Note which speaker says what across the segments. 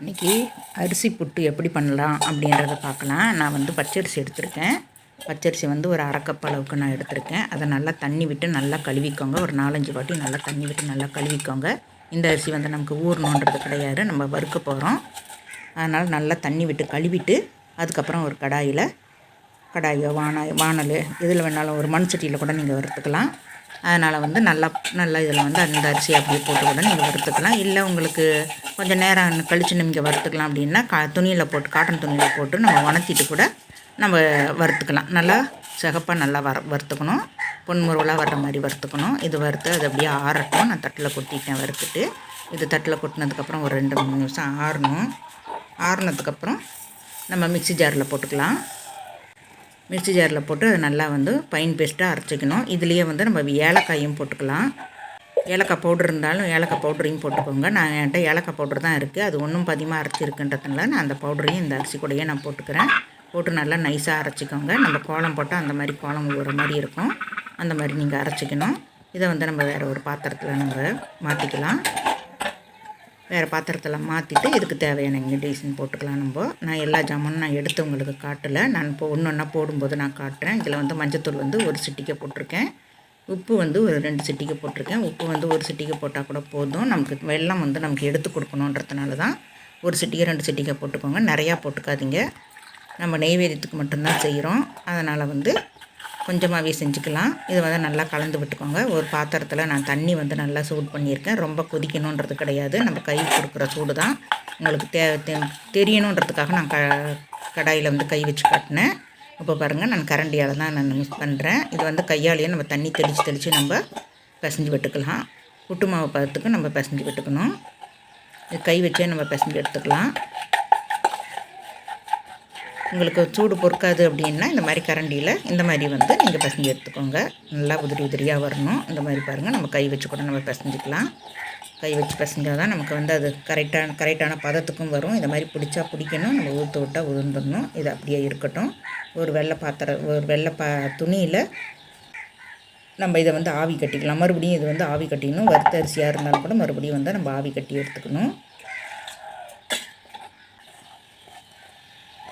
Speaker 1: இன்றைக்கி அரிசி புட்டு எப்படி பண்ணலாம் அப்படின்றத பார்க்கலாம். நான் வந்து பச்சரிசி எடுத்திருக்கேன். பச்சரிசி வந்து ஒரு அரை அளவுக்கு நான் எடுத்திருக்கேன். அதை நல்லா தண்ணி விட்டு நல்லா கழுவிக்கோங்க. ஒரு நாலஞ்சு வாட்டி நல்லா தண்ணி விட்டு நல்லா கழுவிக்கோங்க. இந்த அரிசி வந்து நமக்கு ஊறணுன்றது கிடையாது. நம்ம வறுக்க போகிறோம் அதனால் நல்லா தண்ணி விட்டு கழுவிட்டு அதுக்கப்புறம் ஒரு கடாயில் கடாயோ வான வானல் எதில் வேணாலும் ஒரு மண் சட்டியில் கூட நீங்கள் வறுத்துக்கலாம். அதனால் வந்து நல்லா நல்லா இதில் வந்து அந்த அரிசி அப்படியே போட்டு கூட நீங்கள் வறுத்துக்கலாம். இல்லை உங்களுக்கு கொஞ்சம் நேரம் கழித்து நீங்கள் வறுத்துக்கலாம் அப்படின்னா கா துணியில் போட்டு காட்டன் துணியில் போட்டு நம்ம உணர்த்திட்டு கூட நம்ம வறுத்துக்கலாம். நல்லா சிகப்பாக நல்லா வர வறுத்துக்கணும். பொன்முருவலாக வர்ற மாதிரி வறுத்துக்கணும். இது வறுத்து அது அப்படியே ஆறட்டும். நான் தட்டில் கொட்டிட்டேன் வறுத்துட்டு. இது தட்டில் கொட்டினதுக்கப்புறம் ஒரு ரெண்டு மூணு நிமிஷம் ஆறணும். ஆறுனதுக்கப்புறம் நம்ம மிக்சி ஜாரில் போட்டுக்கலாம். மிக்சி ஜாரில் போட்டு அதை நல்லா வந்து பைன் பேஸ்ட்டாக அரைச்சிக்கணும். இதுலேயே வந்து நம்ம ஏலக்காயும் போட்டுக்கலாம். ஏலக்காய் பவுட்ரு இருந்தாலும் ஏலக்காய் பவுடரையும் போட்டுக்கோங்க. நான் என்கிட்ட ஏலக்காய் பவுட்ரு தான் இருக்குது அது ஒன்றும் பதிமாக அரைச்சிருக்குன்றதுனால நான் அந்த பவுடரையும் இந்த அரிசி கூடயே நான் போட்டுக்கிறேன். போட்டு நல்லா நைஸாக அரைச்சிக்கோங்க. நம்ம கோலம் போட்டால் அந்த மாதிரி கோலம் ஒரு மாதிரி இருக்கும். அந்த மாதிரி நீங்கள் அரைச்சிக்கணும். இதை வந்து நம்ம வேறு ஒரு பாத்திரத்தில் நம்ம மாற்றிக்கலாம் வேறு பாத்திரத்தில் மாற்றிட்டு இதுக்கு தேவையான இன்க்ரீடியன்ஸ் போட்டுக்கலாம் நம்ம. நான் எல்லா ஜாமானும் நான் எடுத்து உங்களுக்கு காட்டலை. நான் இப்போ ஒன்று ஒன்றா போடும்போது நான் காட்டுறேன். இதில் வந்து மஞ்சத்தூள் வந்து ஒரு சிட்டிக்கை போட்டிருக்கேன். உப்பு வந்து ஒரு ரெண்டு சிட்டிக்கை போட்டிருக்கேன். உப்பு வந்து ஒரு சிட்டிக்கை போட்டால் கூட போதும். நமக்கு வெள்ளம் வந்து நமக்கு எடுத்து கொடுக்கணுன்றதுனால தான் ஒரு சிட்டிக்கை ரெண்டு சிட்டிக்கை போட்டுக்கோங்க. நிறையா போட்டுக்காதீங்க. நம்ம நெய்வேதியத்துக்கு மட்டும்தான் செய்கிறோம் அதனால் வந்து கொஞ்சமாகவே செஞ்சுக்கலாம். இதை வந்து நல்லா கலந்து விட்டுக்கோங்க. ஒரு பாத்திரத்தில் நான் தண்ணி வந்து நல்லா சூடு பண்ணியிருக்கேன். ரொம்ப கொதிக்கணுன்றது கிடையாது. நம்ம கை கொடுக்குற சூடு தான் உங்களுக்கு தே தெரியணுன்றதுக்காக நான் க கடாயில் வந்து கை வச்சு காட்டினேன். இப்போ பாருங்கள் நான் கரண்டியால் தான் நான் மிக்ஸ் பண்ணுறேன் இது வந்து கையாலேயே நம்ம தண்ணி தெளித்து தெளித்து நம்ம பிசைஞ்சு விட்டுக்கலாம். புட்டு மாவு பதத்துக்கு நம்ம பிசைஞ்சு விட்டுக்கணும். இது கை வச்சே நம்ம பிசைஞ்சு எடுத்துக்கலாம். உங்களுக்கு சூடு பொறுக்காது அப்படின்னா இந்த மாதிரி கரண்டியில் இந்த மாதிரி வந்து நீங்கள் பிசைஞ்சு எடுத்துக்கோங்க. நல்லா உதிரி உதிரியாக வரணும். இந்த மாதிரி பாருங்கள் நம்ம கை வச்சு கூட நம்ம பசஞ்சிக்கலாம். கை வச்சு பிசைஞ்சால் தான் நமக்கு வந்து அது கரெக்டான கரெக்டான பதத்துக்கும் வரும். இந்த மாதிரி பிடிச்சா பிடிக்கணும். நம்ம ஊற்று விட்டால் உதிர்ந்துடணும். இது அப்படியே இருக்கட்டும். ஒரு வெள்ளை பாத்திரம் ஒரு வெள்ளை பா துணியில் நம்ம இதை வந்து ஆவி கட்டிக்கலாம். மறுபடியும் இது வந்து ஆவி கட்டிக்கணும் வறுத்த அரிசியாக இருந்தாலும் கூட மறுபடியும் வந்து நம்ம ஆவி கட்டி எடுத்துக்கணும்.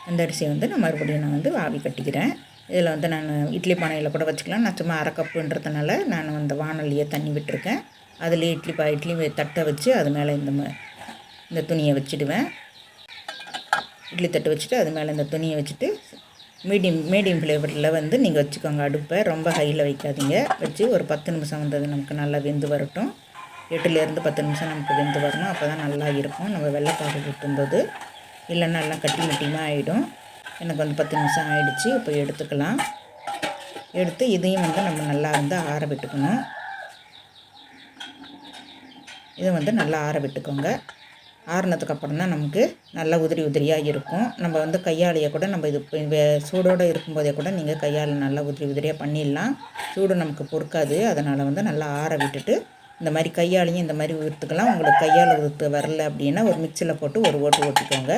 Speaker 1: அந்த அரிசியை வந்து நான் மறுபடியும் நான் வந்து ஆவி கட்டிக்கிறேன். இதில் வந்து நான் இட்லி பானையில் கூட வச்சுக்கலாம். நான் சும்மா அரை கப்புன்றதுனால நான் அந்த வானொலியை தண்ணி விட்டுருக்கேன். அதிலே இட்லி பா இட்லி தட்டை வச்சு அது மேலே இந்த இந்த துணியை வச்சுடுவேன். இட்லி தட்டு வச்சுட்டு அது மேலே இந்த துணியை வச்சுட்டு மீடியம் மீடியம் ஃப்ளேவரில் வந்து நீங்கள் வச்சுக்கோங்க அடுப்பை. ரொம்ப ஹையில் வைக்காதீங்க. வச்சு ஒரு பத்து நிமிஷம் வந்தது நமக்கு நல்லா வெந்து வரட்டும். எட்டுலேருந்து பத்து நிமிஷம் நமக்கு வெந்து வரணும். அப்போ தான் நல்லா இருக்கும். நம்ம வெள்ளைப்பாகு ஊற்றும்போது இல்லைன்னா எல்லாம் கட்டி மட்டியமாக ஆகிடும் எனக்கு வந்து பத்து நிமிஷம் ஆகிடுச்சு இப்போ எடுத்துக்கலாம். எடுத்து இதையும் வந்து நம்ம நல்லா வந்து ஆற விட்டுக்கணும். இதை வந்து நல்லா ஆற விட்டுக்கோங்க. ஆறுனதுக்கப்புறம் தான் நமக்கு நல்லா உதிரி உதிரியாக இருக்கும். நம்ம வந்து கையாலையை கூட நம்ம இது சூடோடு இருக்கும்போதே கூட நீங்கள் கையால் நல்லா உதிரி உதிரியாக பண்ணிடலாம். சூடு நமக்கு பொறுக்காது. அதனால் வந்து நல்லா ஆற விட்டுட்டு இந்த மாதிரி கையாலையும் இந்த மாதிரி ஊற்றுக்கலாம் உங்களுக்கு கையால் ஊற்று வரல அப்படின்னா ஒரு மிக்சியில் போட்டு ஒரு ஓட்டு ஓட்டிக்கோங்க.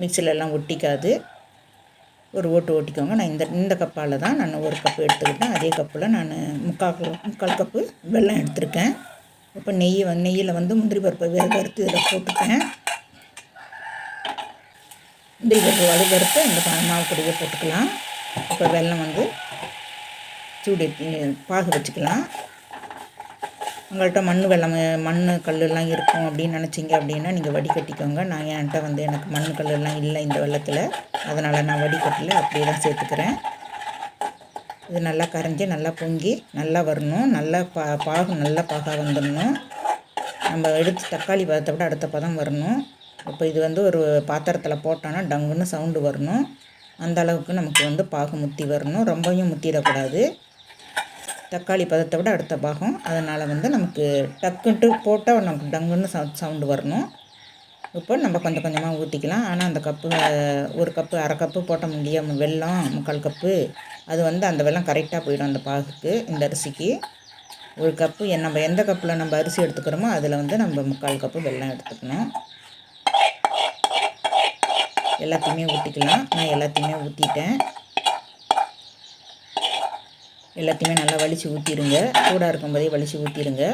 Speaker 1: மிக்சிலெல்லாம் ஒட்டிக்காது. ஒரு ஓட்டு ஓட்டிக்கோங்க. நான் இந்த இந்த கப்பால் தான் நான் ஒரு கப்பு எடுத்துக்கிட்டேன். அதே கப்பில் நான் முக்கால் முக்கால் கப்பு வெல்லம் எடுத்திருக்கேன். இப்போ நெய் நெய்யில் வந்து முந்திரி பருப்பை வேக வறுத்து இதில் போட்டுட்டேன் முந்திரி பருப்பு வலு வறுத்து இந்த மாவு கொடியை போட்டுக்கலாம். இப்போ வெல்லம் வந்து சூடு பாகு வச்சுக்கலாம். உங்கள்கிட்ட மண் வெள்ளம் மண் கல்லெல்லாம் இருக்கும் அப்படின்னு நினச்சிங்க அப்படின்னா நீங்கள் வடிகட்டிக்கோங்க நான் என்கிட்ட வந்து எனக்கு மண் கல்லெல்லாம் இல்லை இந்த வெள்ளத்தில். அதனால் நான் வடிகட்டில் அப்படியே தான் சேர்த்துக்கிறேன். இது நல்லா கரைஞ்சி நல்லா பொங்கி நல்லா வரணும். நல்லா பா பாகு நல்லா பாகாக வந்துடணும். நம்ம எடுத்து தக்காளி பதத்தை விட அடுத்த பதம் வரணும். இப்போ இது வந்து ஒரு பாத்திரத்தில் போட்டோன்னா டங்குன்னு சவுண்டு வரணும். அந்த அளவுக்கு நமக்கு வந்து பாகு முத்தி வரணும். ரொம்பவும் முத்திடக்கூடாது. தக்காளி பதத்தை விட அடுத்த பாகம். அதனால் வந்து நமக்கு டக்குன்ட்டு போட்டால் நமக்கு டங்குன்னு சவு சவுண்டு வரணும். இப்போ நம்ம கொஞ்சம் கொஞ்சமாக ஊற்றிக்கலாம் ஆனால் அந்த கப்பு ஒரு கப்பு அரை கப்பு போட்ட முடியாமல் வெல்லம் முக்கால் கப்பு அது வந்து அந்த வெள்ளம் கரெக்டாக போயிடும் அந்த பாகுக்கு இந்த அரிசிக்கு. ஒரு கப்பு நம்ம எந்த கப்பில் நம்ம அரிசி எடுத்துக்கிறோமோ அதில் வந்து நம்ம முக்கால் கப்பு வெல்லம் எடுத்துக்கணும். எல்லாத்தையுமே ஊற்றிக்கலாம் நான் எல்லாத்தையுமே ஊற்றிட்டேன் எல்லாத்தையுமே நல்லா வலித்து ஊற்றிடுங்க சூடாக இருக்கும்போதே வலித்து ஊற்றிடுங்க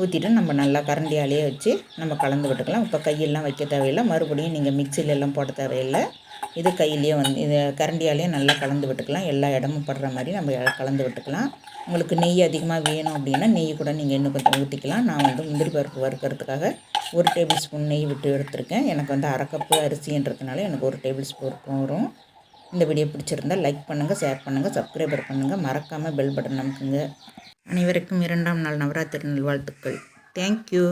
Speaker 1: ஊற்றிட்டு நம்ம நல்லா கரண்டியாலேயே வச்சு நம்ம கலந்து விட்டுக்கலாம். இப்போ கையெல்லாம் வைக்க தேவையில்லை. மறுபடியும் நீங்கள் மிக்சிலெல்லாம் போட தேவையில்லை. இது கையிலேயே வந்து இது கரண்டியாலேயே நல்லா கலந்து விட்டுக்கலாம். எல்லா இடமும் படுற மாதிரி நம்ம கலந்து விட்டுக்கலாம். உங்களுக்கு நெய் அதிகமாக வேணும் அப்படின்னா நெய் கூட நீங்கள் இன்னும் கொஞ்சம் ஊற்றிக்கலாம் நான் வந்து முந்திரி பருப்பு வறுக்கிறதுக்காக ஒரு டேபிள் ஸ்பூன் நெய் விட்டு எடுத்திருக்கேன். எனக்கு வந்து அரை கப்பு அரிசின்றதுனால எனக்கு ஒரு டேபிள் ஸ்பூன் வரும். இந்த வீடியோ பிடிச்சிருந்தால் லைக் பண்ணுங்கள் ஷேர் பண்ணுங்கள் சப்ஸ்கிரைபர் பண்ணுங்கள் மறக்காமல் பெல் பட்டன் நமக்குங்க அனைவருக்கும் இரண்டாம் நாள் நவராத்திரி நல்வாழ்த்துக்கள். தேங்க்யூ